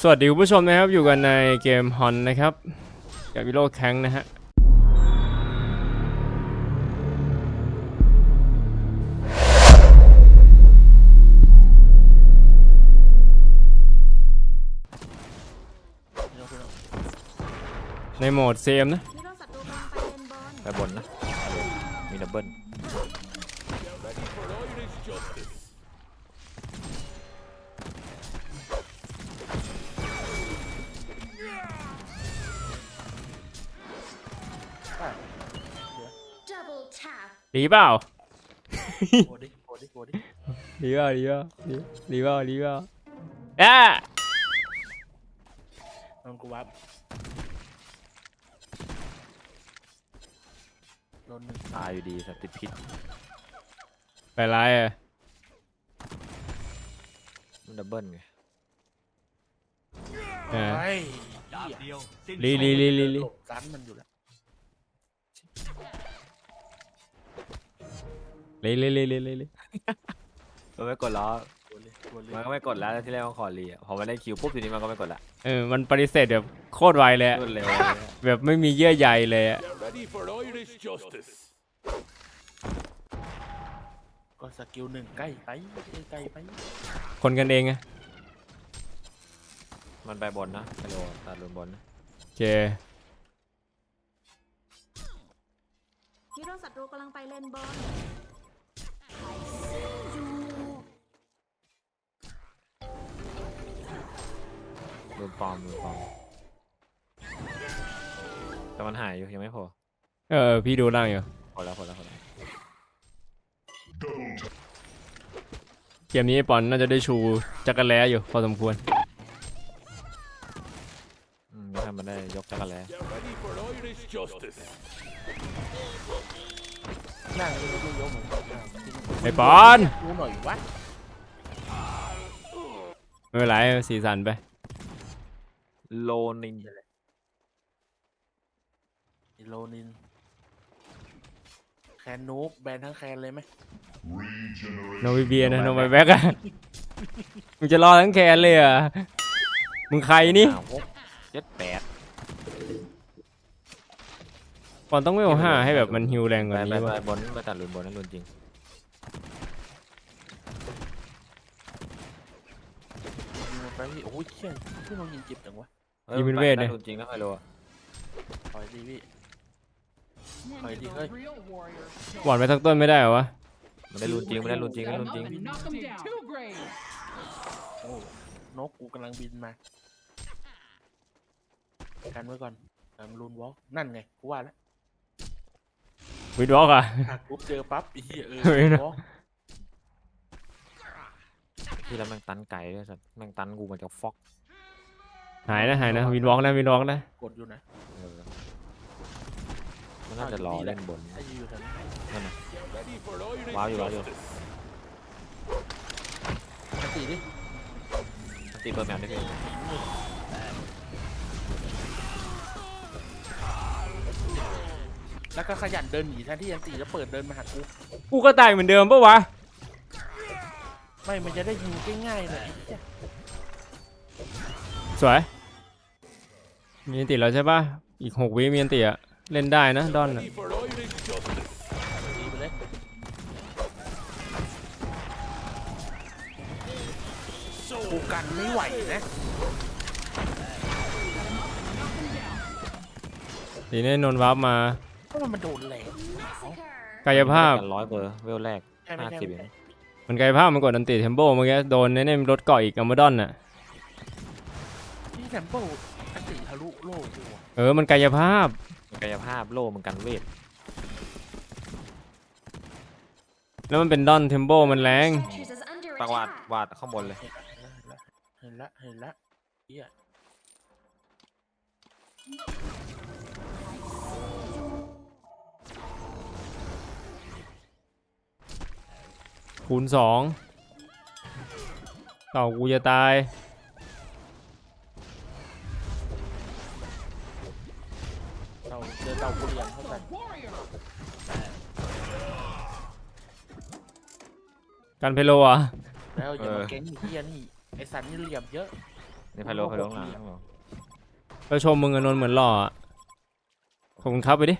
สวัสดีคุณผู้ชมนะครับ อยู่กันในเกมฮอนนะครับ กับวิโรแข้งนะฮะ ในโหมดเซมนะ ไปบอลไปบนนะ มีดับเบิล ท็บดีเปล่าโอดิโอดิโอดิดีเปล่าดีเปล่าดีดีเปล่าดีเปล่าอะลองกูวับโดนหนึ่งตายอยู่ดีสัตว์ติดพิษไปไรอะมันดับเบิลไงอะไปลีลีลีลีลีหลบซันมันอยู่แล้ว เลีลีลีลีลีลีมันไม่กดล้อมันก็ไม่กดแล้วที่แรกมันขอรีอะพอมันได้คิวปุ๊บทีนี้มันก็ไม่กดละเออมันปฏิเสธแบบโคตรไวเลยอะรวดเร็วแบบไม่มีเยื่อใยเลยอะ Get ready for Irish justice. ก็สกิลหนึ่งใกล้ไปใกล้ไปคนกันเองอะมันไปบนนะไปโดนตัดลงบนนะโอเคฮีโร่ศัตรูกำลังไปเลนบอล โดนปลอมโดนปลอม แต่มันหายอยู่ยังไม่พอเออพี่ดูล่างอยู่พอแล้วพอแล้วพอแล้วเกมนี้ไอ้ปอนน่าจะได้ชูจักรแล้อยู่ พอสมควรอืมถ้ามันได้ยกจักรแล้ Get ready for Irish justice. นั่งดูดูยกเหมือนกันไอ้ปอนดูหน่อยวะไม่เป็นไรสีสันไป โลนินโลนิน แคนนูบแบนทั้งแคนเลยไหมโนวิเบียนะโนไมแบ็กอะมึงจะรอทั้งแคนเลยเหรอะมึงใครนี่ห้าหกเจ็ดแปด ป อนต้องไม่เอาห้าให้แบบมันฮิวแรงกไปว่าไปนี้ไปวะบนไปตัดลุนบนนั่นลุนจริงยิงมันไปพี่โอ้ยเชี่ยที่เรายิงเจ็บจังวะยิงเป็นเวทเลเลยยลุนจริงนะไฮโลอะถอยดีพี่ถอยดีเฮ้ยหวานไปสักต้นไม่ได้เหรอวะมันได้ลุนจริงมันได้ลุนจริงมันได้ลุนจริง Knock them down. Two grades. โอ้นกกูกำลังบินมากันไว้ก่อนกำลังรูนวอล์กนั่นไงกูว่าแล้ว วิดวอล์กอะหักปุ๊บเจอปั๊บไอ้เหี้ยเออเฮ้ยนะ วอล์กที่แล้วแม่งตันไก่ด้วยสัตว์แม่งตันกูมันจะฟอกหายนะหายนะวิดวอล์กนะวิดวอล์กนะกดอยู่นะเออมันน่าจะรอเล่นบนถ้ายืนอยู่แถวนี้นั่นน่ะ Get ready for Irish Wow, you are, you. justice. สติดิตีเปิดแมวได้เลย แล้วก็ขยันเดินหนีแทนที่ยันตีแล้วเปิดเดินมาหากูกูก็ตายเหมือนเดิมปะวะ ไม่มันจะได้ยิงง่ายๆเลยไอ้เหี้ยสวย มีอันติแล้วใช่ปะอีกหกวิมีอันติอะเล่นได้นะดอนอะ Ready for Irish justice. ตีไปเลยกูกันไม่ไหวนะทีนี้นนท์วาร์ปมา เพราะว่ามันโดนแรงกายภาพกันร้อยเบอร์เวลแรกใช่ไหมห้าใช่สิบไหมเองมันกายภาพมันกดอันติเทมโบเมื่อกี้โดนเน่ๆรถเกาะอีกอัมเบอร์ดอนน่ะที่แซมเปิลอันตีทะลุโลกอยู่อะเออมันกายภาพมันกายภาพโล่มันกันเวทแล้วมันเป็นดอนเทมโบมันแรง ตะวาดวาดข้างบนเลย เห็นละเห็นละเห็นละเหี้ย คูณสองเต่ากูจะตายเต่าเจอเต่ากูเรียนเข้าไป Warrior. กันเพโลอะแล้วอย่ามาเก่งไอ้เหี้ยนี่ไอสันนี่เหลี่ยมเยอะ นี่ไพโลไพโลข้างหลังข้างหลังก็ชมมึงอะนนท์เหมือนหล่ออะขอบคุณครับไปดิ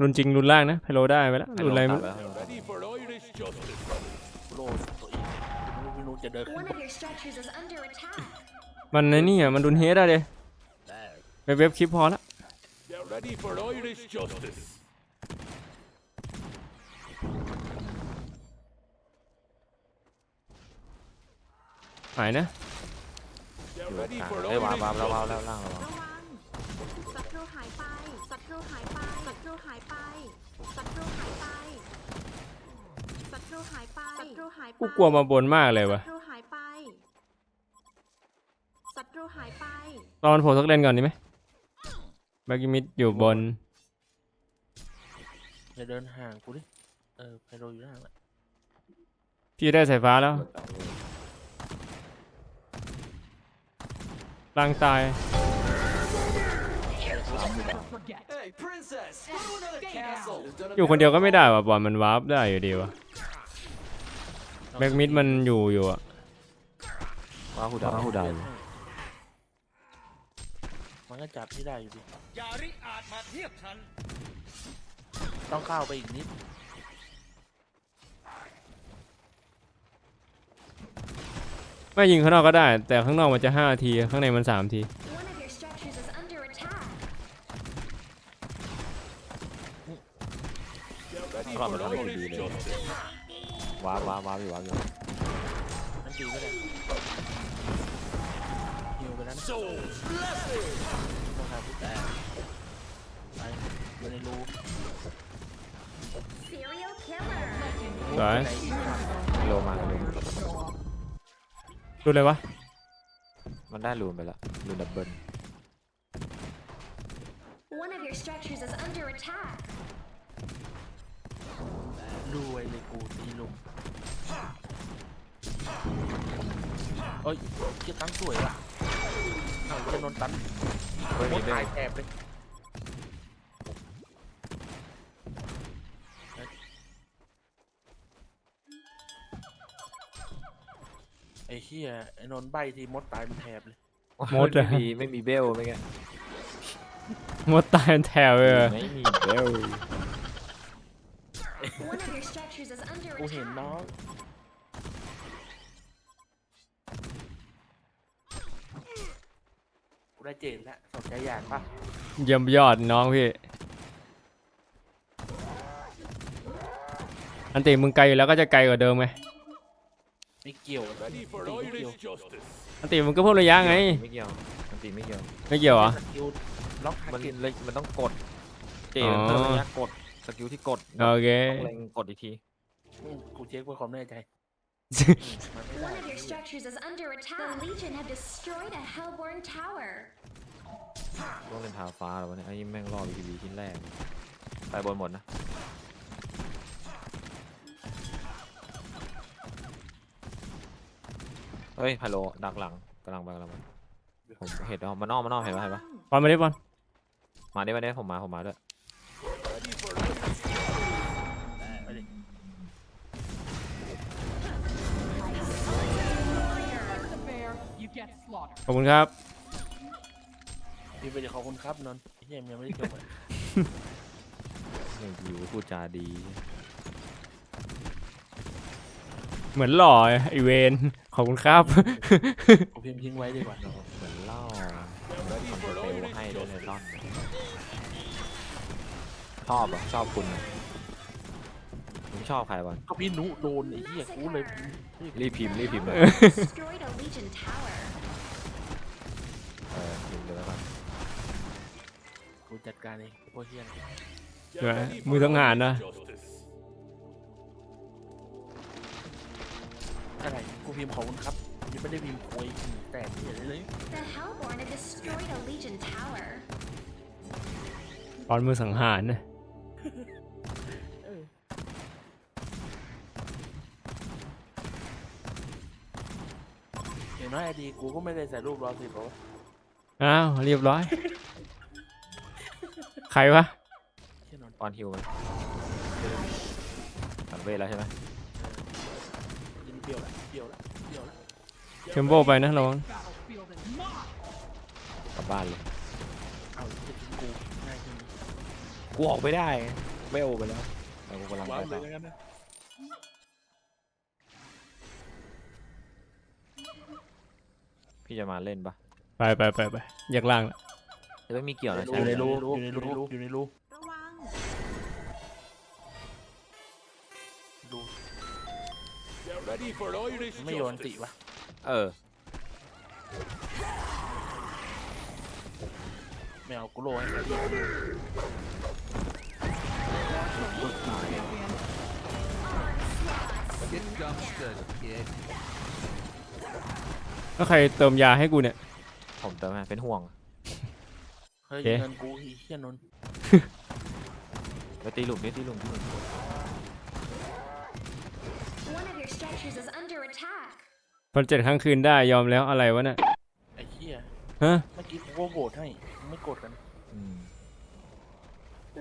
รุนจริงรุนล่างนะไพโลได้ไปแล้วไพรุโลนอะไรตัไม่ดรู้แล้ว Ready for Irish justice. โลตัวเองไม่รู้จะเดินขึ้น One of your structures is under attack. มันไอ้นี่อะมันรุนเฮดอะเดเว็บเว็บคลิปพอละ Get ready for Irish justice. หายนะ Get อยู่ ready กลาง for เอ้ยวา Irish วาแล้ววา justice. แล้วล่างระวั หายไป ศัตรูหายไป ศัตรูหายไป ศัตรูหายไป กูกลัวมาบนมากเลยวะศัตรูหายไป ศัตรูหายไปรอมันโผล่สักเลนก่อนดีไหมแบ็กมิดอยู่บน อย่าเดินห่างกูดิ เออไพโลอยู่ห่างละพี่ได้สายฟ้าแล้วล่างตาย Hey, princess! Go to another castle! อยู่คนเดียวก็ไม่ได้ว่ะบอลมันวาร์ปได้อยู่ดีวะแบ็กมิดมันอยู่อยู่อะว้าหูดาวว้าหูดาวมันก็จับที่ได้อยู่ดิต้องเข้าไปอีกนิดไม่ยิงข้างนอกก็ได้ แต่ข้างนอกมันจะห้าทีข้างในมันสามที One of your structures is under attack. Get ready รอบมัน for ทำให้ดี Irish เลย justice. ว้าวว้าวว้าวอยู่ว้าวอยู่นั่นดีก็ได้ฮิวไปแล้วนะ Souls ต้องทำผู้แต่ไปอยู่ในรู Serial killer. สวยไหนอีกฝั่งไพโลมาเลยดูเลยวะมันได้รูนไปแล้วรูนดับเบิล One of your structures is under attack. รวยเลยกูตีลุงเอ้ยเกียตันสวยว่ะเอาจะโดนตันเฮ้ยโคมีตรเบลตายแถบเลยไอ้เฮียไอ้นนท์ใบทีมดตายเป็นแถบเลยมดอะ ไม่มีไม่มีเบลไม่ไงมดตายเป็นแถวเลยอะไม่มีเบล One of your structures is under กูเห็น attack. น้องกูได้เจนแล้วสนใจอยากปะเยี่ยมยอดน้องพี่อันติมึงไกลอยู่แล้วก็จะไกลกว่าเดิมไงไม่เกี่ยว Ready for ตีไม่เกี่ยว Irish justice. อันติมึงก็เพิ่มระยะไงไม่เกี่ยวมันตีไม่เกี่ยวไม่เกี่ยวเหรอ สกิลล็อกทามันร์เก็ตเลยมันต้องกด เจอ๋มันอเพิ่มระยะกด สกิลที่กดโอเค ต้องเล็งกดอีกทีกูเช็คเพื่อความแน่ใจมันไม่ได้ One of your structures is under attack. The Legion have destroyed a Hellborn tower. ต้องเล่นทาฟ้าแล้ววะเนี่ยไอ้แม่งรอบีบีชิ้นแรกไปบนหมดนะเฮ้ยไพโลดักหลังกำลังไปกำลังไปผมเห็นแล้วมันนอกมันนอกเห็นปะเห็นปะบอลมาดิบอลมาได้มาได้ผมมาผมมาด้วย ขอบคุณครับ พี่ไปเดี๋ยวขอบคุณครับนนท์ไอ้เฮียยังไม่ได้จบเลยนี่อยู่พูดจาดี เหมือนหล่อไอเวนขอบคุณครับกูพิมพ์ทิ้งไว้ดีกว่าเราเหมือนเล่า Ready ทำ for สเปล Irish ให้ด้วยใน justice. ร่อนชอบอะชอบคุณอะผมชอบใครวะก็พี่นุโดนไอ้เฮียกูเลยรีบพิมพ์รีบพิมพ์เลย Destroyed a Legion tower. จัดการเองพวกเฮียนใช่ไหมมือสังหารนะ อะไรกูพิมพ์ของคุณครับยังไม่ได้พิมพ์คุยแต่เหี้ยเลย The ๆป้ตอนมือสังหารนะอย่น้อยไอดีกูก็ไม่ได้ใส่รูปร้อสิบหรออ้าวเรียบร้อย รวะเชี่ยนนท์ออนฮิวมันตัดเวทแล้วใช่ไหมยิงเปรี้ยวละเปรี้ยวละเปรี้ยวละเทมโบไปนะระวังกลับบ้านเลยเอาไอ้เหี้ยทิ้งกูง่ายขึ้นกูออกไม่ได้เวลไปแล้วแต่กูกำลังว้าไปวเลต่ยอแล้วกันนะพี่จะมาเล่นปะไปไปไปไปแยกล่างละ จะไม่มีเกี่ยวนะอใช่ยู่ไหมในรูอยู่ในรูอยู่ในรูระวัง รู Get ready for Irish ไม่โยนติ justice. วะเออ ไม่เอากูโลให้ใครดีแล้วใครเติมยาให้กูเนี่ย ผมเติมให้เป็นห่วงเฮ้ยโอ เคเงินกูอีเชี่ยนนท์ไปตีหลุมนี่ตีหลุมตีหลุม One of your structures is under attack พอเจ็ดครั้งคืนได้ยอมแล้วอะไรวะเนี่ยไอ้เชี่ยฮะเมื่อกี้กูก็โหวตให้มึงไม่กดกัน อืม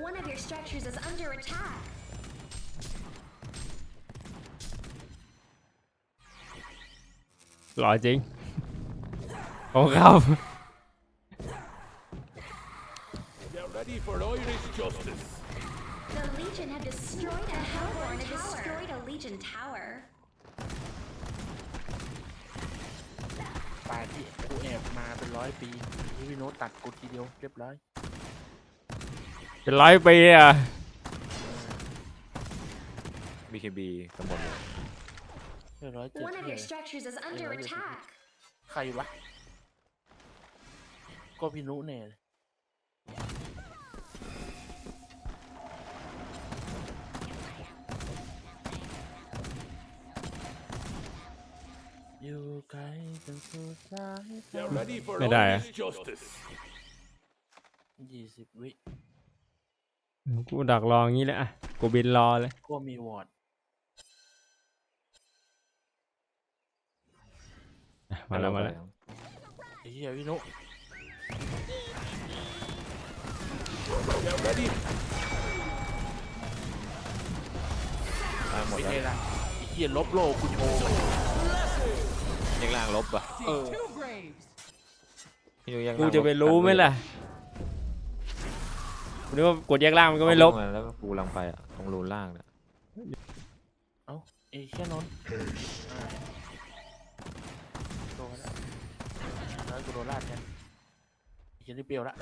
One of your structures is under attack หล่อจริงโอ้ครับ Get ready for Irish justice. The Legion have destroyed a Hellborn and destroyed a Legion tower ป่าที่กูแอบมาเป็นร้อยปีที่พี่โน้ตตัดกูทีเดียวเรียบร้อย เป็นร้อยปีอะบีเคบีทั้งหมดเลยเรียบร้อยเจ็ด One of เที่ย your structures is under Yeah, attack ใครวะ ก็พี่นุแน่เลยอยู่ นสุดสาย Get ready for Mày đài à? Irish justice. ยี่สิบวิกูดักรออย่างนี้แหละอะกูบินรอเลย ก็มีวอร์ดอะมาแล้วมาแล้วไอ้เหี้ยพี่นุ Get ready. ตายหมดไม่แล้ว ใช่ละไอ้เหี้ยลบโลกกูโชว์แยกล่างลบอะเออพี่ดูแยกล่างกูจะไปรู้ไหมล่ะกูนึกว่ากดแยกล่างมันก็ไม่ลบ เอาแล้วก็กูลังไปอะตรงรูนล่างเนี่ยไอ้เหี้ยนนท์อ่าโดนแล้วแล้วกูโดนลาดกันไอ้เหี้ยนี่เปรี้ยวละ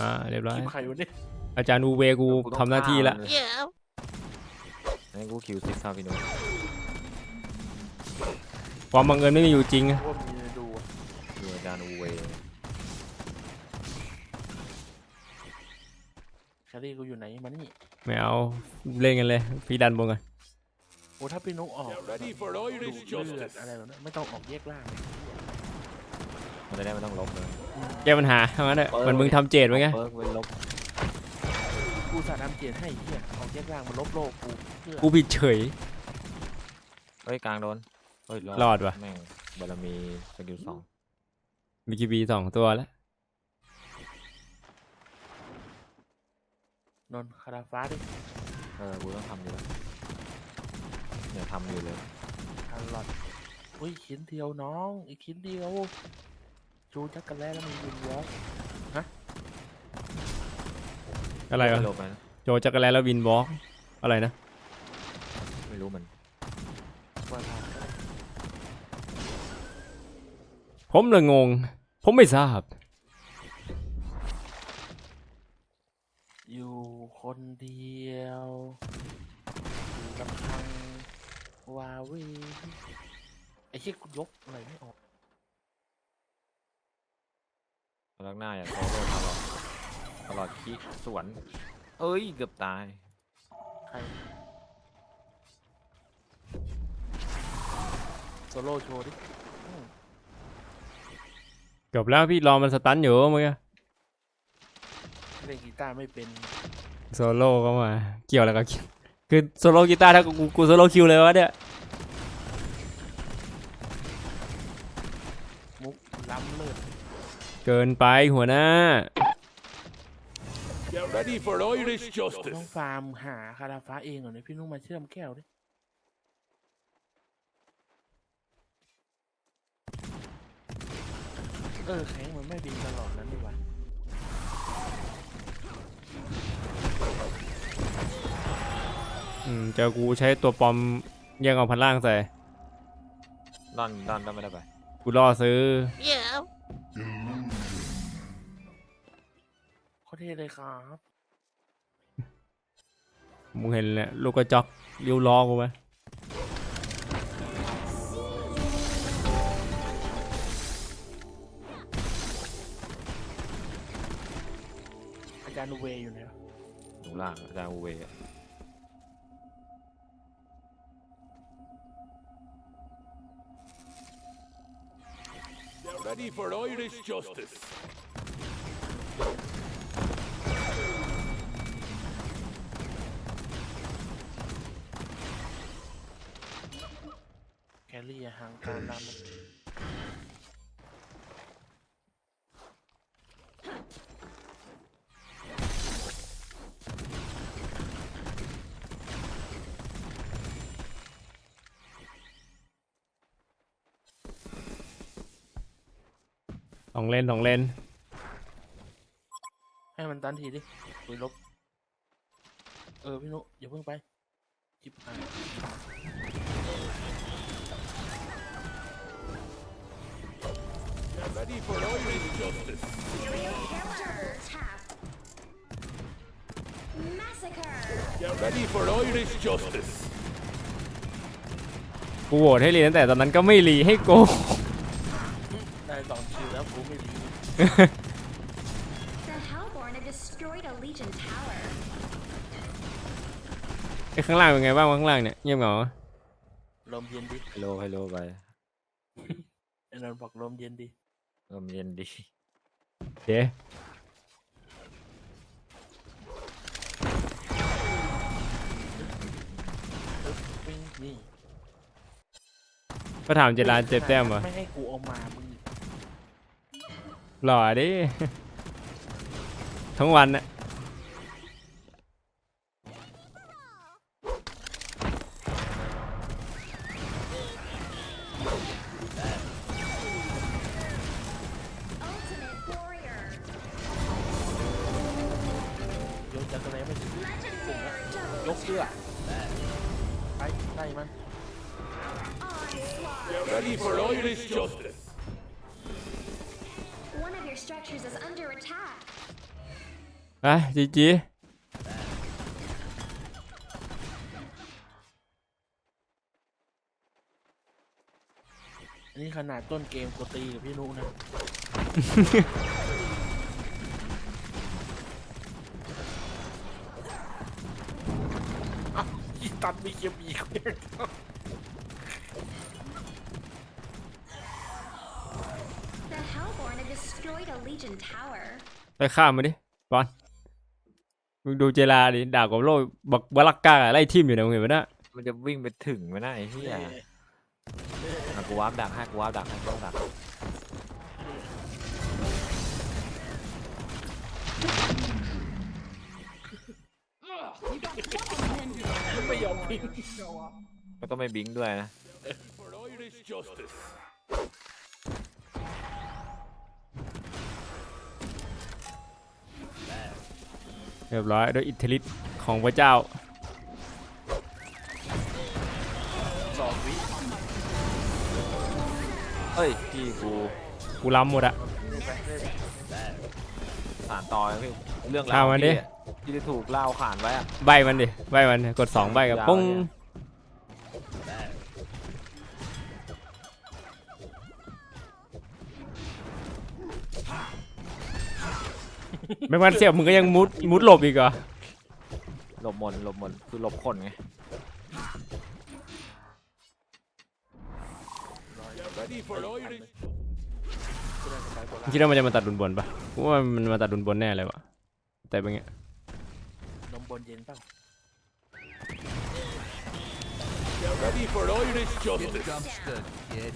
อ่าเรียบร้อยคิมใครวะเนี่ยอาจารย์อูเวกูทำหน้าที่ละให้กูคิวซิกซาพี่นุ ความบังเอิญไม่มีอยู่จริงอะว่ามีดูอะดูอาจารย์อูเวแครี่กูอยู่ไหนมานี่ไม่เอาเล่นกันเลย พี่ดันบนกันโอ้ถ้าพี่นุออก Get ready for ดู Irish เลือด justice. อะไรแบบนั้นไม่ต้องออกแยกล่างมันจะได้ไม่ต้องลบเลยแก้ปัญหาเท่านั้นแหละมันมึงทำเจดไว้ไงเปิร์กเว้นลบกูสาดน้ำเกียรให้เหี้ยออกแยกล่างมันลบโลกกูเพื่อกูผิดเฉยเฮ้ยกลางโดน เฮ้ยรอดว่ะ แม่งบารมีสกิลสองมีกีบีสองตัวแล้วนนท์คาราฟ้าดิเออกูต้องทำอยู่แล้วเนี่ยทำอยู่เลยคาร์ลอตอุ้ยชิ้นเดียวน้อง อีกชิ้นเดียวจูจักกันแล้วแล้วมันยืนวอล์กอะไรวะ ม่ลบนะโจจักรแลแล้ววินบล็อกอะไรนะ ไม่รู้มันว่าทาง ผมเลยงง ผมไม่ทราบ อยู่คนเดียวอยู่ลำพังวาวีไอ้เชี่ยกูยกอะไรไม่ออกลักหน้าอย่าโซโล่ตลอดตลอดคิสวน เอ้ย เกือบตาย ใครโซโล่โชว์ดิอืม เกือบแล้วพี่รอมันสตันอยู่เมื่อกี้เล่นกีตาร์ไม่เป็นโซโล่ก็มา เกี่ยวอะไรกับคิวคือโซโล่กีตาร์ถ้ากูกูโซโล่คิวเลยวะเนี่ยล้ำเลิศเกินไปหัวหน้า Get ready for Irish ต้อง justice. ฟาร์มหาคาราฟ้าเองเหรอเนี่ยพี่นุ้งมาเชื่อมแก้วดิ เออแข็งเหมือนแม่บินตลอดนั้นนี่หว่าอืมเจอกูใช้ตัวปลอมแย่งเอาพันล่างใส่ด้านด้านด้านไม่ได้ไปกูรอซื้อโคตรเท่เลยครับ มึงเห็นแหละลูกกระจอกเลี้ยวล้อกูไหม อาจารย์เวย์อยู่ไหนวะอยู่ล่างอาจารย์อูเวย์อะ Get ready for Irish justice. แคลรี่อะห่างตามลำมัน องเลนสองเลนให้มันตันทีดิปุยลบ เออพี่นุอย่าเพิ่งไปจิบหาย Get ready for Irish justice. Tap. Massacre. Get ready for Irish justice. กูโหวตให้รีตั้งแต่ตอนนั้นก็ไม่รีให้กู ได้สองคิวแล้วกูไม่ดี The Hellborn have destroyed a Legion tower. ไอ้ข้างล่างเป็นไงบ้างวะข้างล่างเนี่ยเงียบเหงาลมเย็นดิไฮโลไฮโลไปไอ้นนท์บอกลมเย็นดิเออมนเย็นดีเจ๊ปิ้งนี่ ก็ถามเจรานเจ็บแต้มเหรอไม่ให้กูเอามา มึง หล่อดิ ทั้งวันน่ะ จีจีอันนี้ขนาดต้นเกมกูตีกับพี่นุนะอ้าวอีตัดมีเกียร์บีกเนี่ย The Hellborn have destroyed a Legion tower. ไปข้ามมาดิบอล มึงดูเจลาดิด่ากับโลกบักบลักกาไล่ทิมอยู่นะมึงเห็นไหมนะมันจะวิ่งไปถึงไหมนะไอ้เหี้ยอะกูวาร์ปดักให้กูวาร์ปดักให้กูวาร์ปดักไม่ยอมพิงก็ต้องไม่บิงด้วยนะ เรียบร้อยด้วยอิทธิฤทธิ์ของพระเจ้าสองวิเอ้ยพี่กูกูล้ำหมดอะ สานต่อนะพี่เรื่องราเอาวมาดิที่อะที่ได้ถูกเล่าขานไว้อะ ใบมันดิใบมันกดสองใบกับยาวปุ้ง เนี่ย ไม่วันเสียบมึงก็ยังมุดมุดหลบอีกเหรอหลบมนหลบมนคือหลบคนไง Get ready for Irish กูได้สบายโบมึรางณคิดว่ามันจะมาตัดดุนบนปะกูว่ามันมาตัดดุนบนแน่เลยวะแต่เป็นไงนมบนเย็นเปล่า Get ready for Irish justice. Dumpster, kid.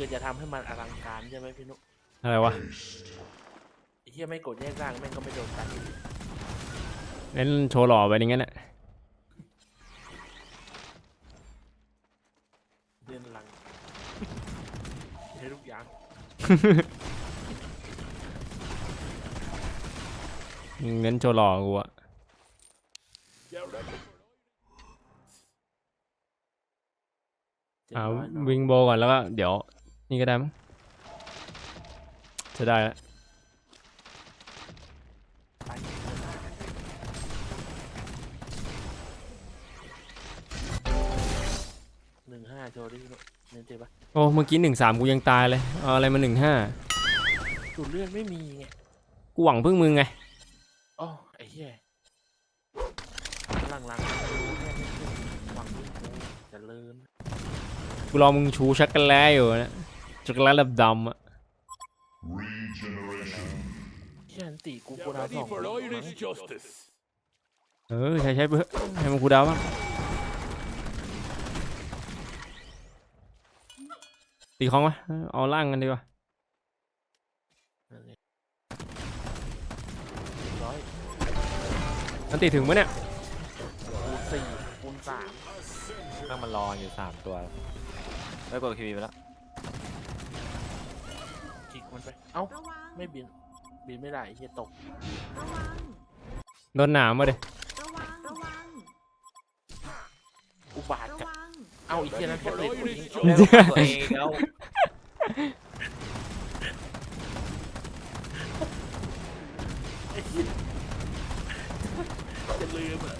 คือจะทำให้มันอลังการใช่ไหมพี่นุอะไรวะไอ้เหี้ยไม่กดแยกร่างแม่งก็ไม่โดนกันอยู่ดีเล่นโชว์หล่อไปอย่างงั้นแหละเล่นอลังใช้ทุกอย่างเน้นโชว์หล่อกูอะ Get ready. เจ็ดอ่าร้อยเนอะวิงโบก่อนแล้วก็เดี๋ยว นี่ก็ได้มั้งจะได้แล้วไปหนึ่งห้าโชว์ดิพี่นุเน้นเจ็บปะโอ้เมื่อกี้หนึ่งสามกูยังตายเลยเอาอะไรมาหนึ่งห้าดูดเลือดไม่มีไงกูหวังพึ่งมึงไงอ๋อไอ้เหี้ยหลังๆรู้แค่ไม่ขึ้นหวังพึ่งกูเจะเลินกูรอมึงชูชักกันแล้อยู่นะ ชักกันแล้แบบดำอะเชี่ยอันตีกูกูดาวสอง for คน Irish justice. เออใช้ใช้ไปเถอะให้มันกูดาวบ้างตีของวะเอาล่างกันดีกว่านั่นไงร้อยอันตีถึงปะเนี่ยคูณสี่คูณสาม นั่งมันรออยู่สามตัวได้กดคิวไปแล้ว มันไป เอ้า ระวัง ไม่บิน บินไม่ได้ไอ้เฮียตก ระวัง โดนหนามมาเดยระวัง ระวัง อุบาทระกับวัง เอ้าไอ้เฮียนั้นแค่เล็กกว่านี้ Irish ตัวเองแล้ว จะลืมอะ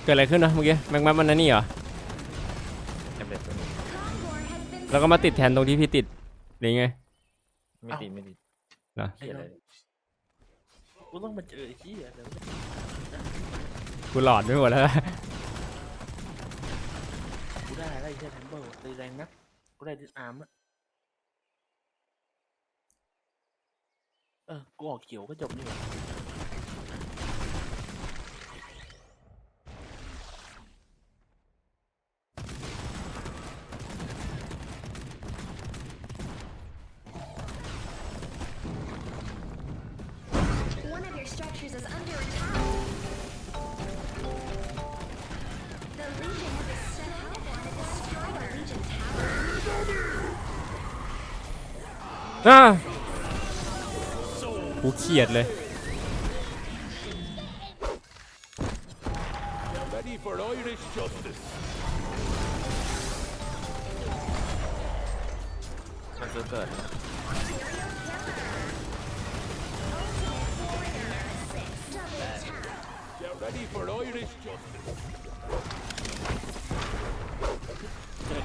เกิดอะไรขึ้นนะเมื่อกี้แม็กมัฟมันนั่นนี่เหรอเต็มเลยตัวนี้แล้วก็มาติดแทนตรงที่พี่ติดหรือไงไม่ติดไม่ติดเหรอเขียนเลยกูต้องมาเจอไอ้เฮียเดี๋ยวกูหลอดไม่หมดแล้วกูได้อะไรเฮียแทมเบิลตีแรงนะกูได้ดิสอาร์มอะเออกูออกเขียวก็จบนี่หว่า อ่ากูเขียดเลย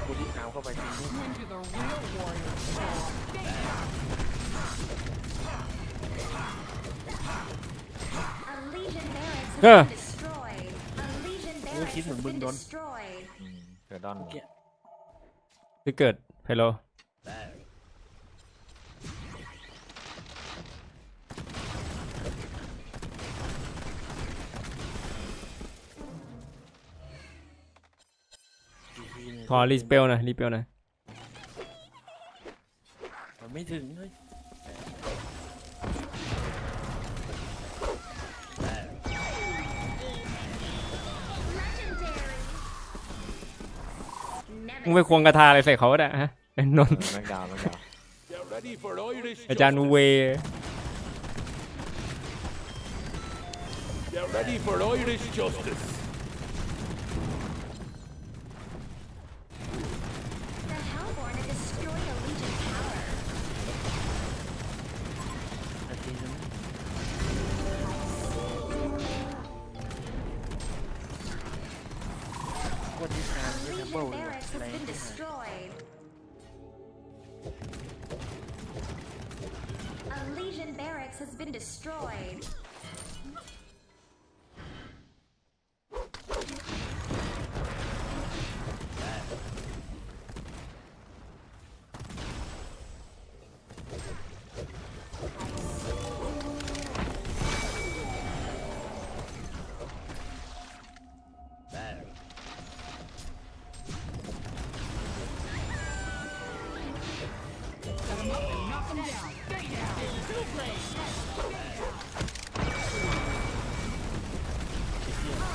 กูดิสอาร์มเข้าไปทีนี้ A Legion barracks has Yeah. been destroyed. A Legion barracks keep has them been done. destroyed. อืมเกิดดอนเมื่อกี้ที่เกิดไพโล ขอรีสเปลหน่อยรีสเปลหน่อยมันไม่ถึงเลยมึงไปควงกระทาอะไรใส่เขาก็ได้ฮะไอ้นนท์เออแม็กดาวน์แม็กดาวน์ Get ready for Irish อาจารย์ justice. เว Get ready for Irish justice.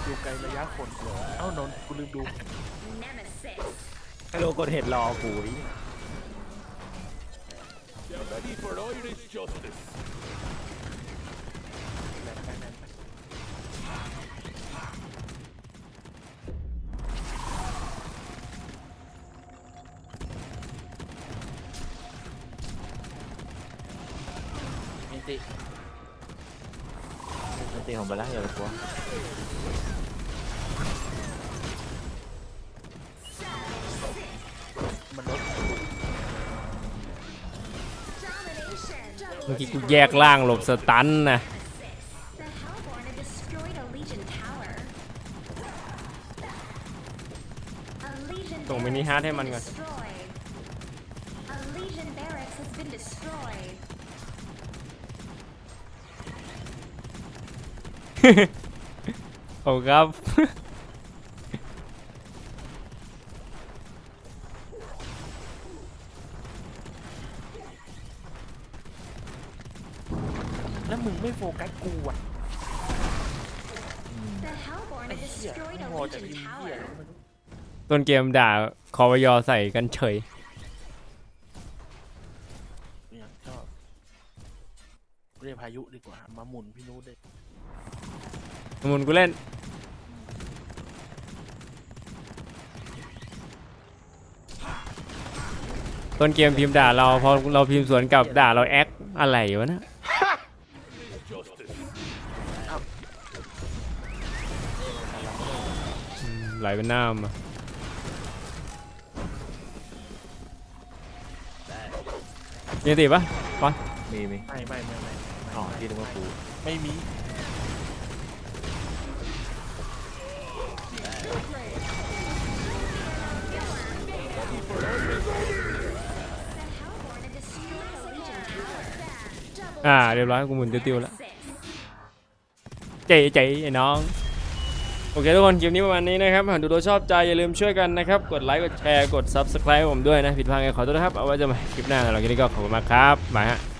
ดูไกลระยะคนเอ้านนท์กูลืมดู ฮัลโหลกดเห็ดรอกูอี They're ready for Irish justice. แยกล่างหลบสตันนะ The Hellborn have destroyed a Legion tower. A Legion ส่งมินิฮาร์ดให้มันก่อน destroyed. A Legion barracks has been destroyed. โอ้ครับ แล้วมึงไม่โฟกัสกูอะ The Hellborn ไอ้ have เหี้ย destroyed ไม่ a พอจะ Legion พิมพ์เหี้ย tower. อะไรก็ไม่รู้ต้นเกมด่าคอวยอใส่กันเฉยกูยังชอบเรียกพายุดีกว่า มาหมุนพี่นู้ดเลยมุนกูเล่น ต้นเกมพิมพ์ด่าเราพอเราพิมพ์สวนกลับด่าเราแอคอะไรวะเนะ ไหลเป็นน้ำอะมีติปะปอนมีมีไม่ไม่ไม่ไม่ไม่อ๋อที่นึกว่ากูไม่มีอ่าเรียบร้อยกูหมุนติ้วๆแล้วเจ๋เจ๋ไอ้น้อง โอเคทุกคนคลิปนี้ประมาณนี้นะครับหากดูโดชอบใจอย่าลืมช่วยกันนะครับ กดไลค์กดแชร์กด subscribe ผมด้วยนะ ผิดพลาดไงขอโทษนะครับ เอาไว้เจะมาคลิปหน้าเราคลิปนี้ก็ขอบคุณมากครับบายฮะ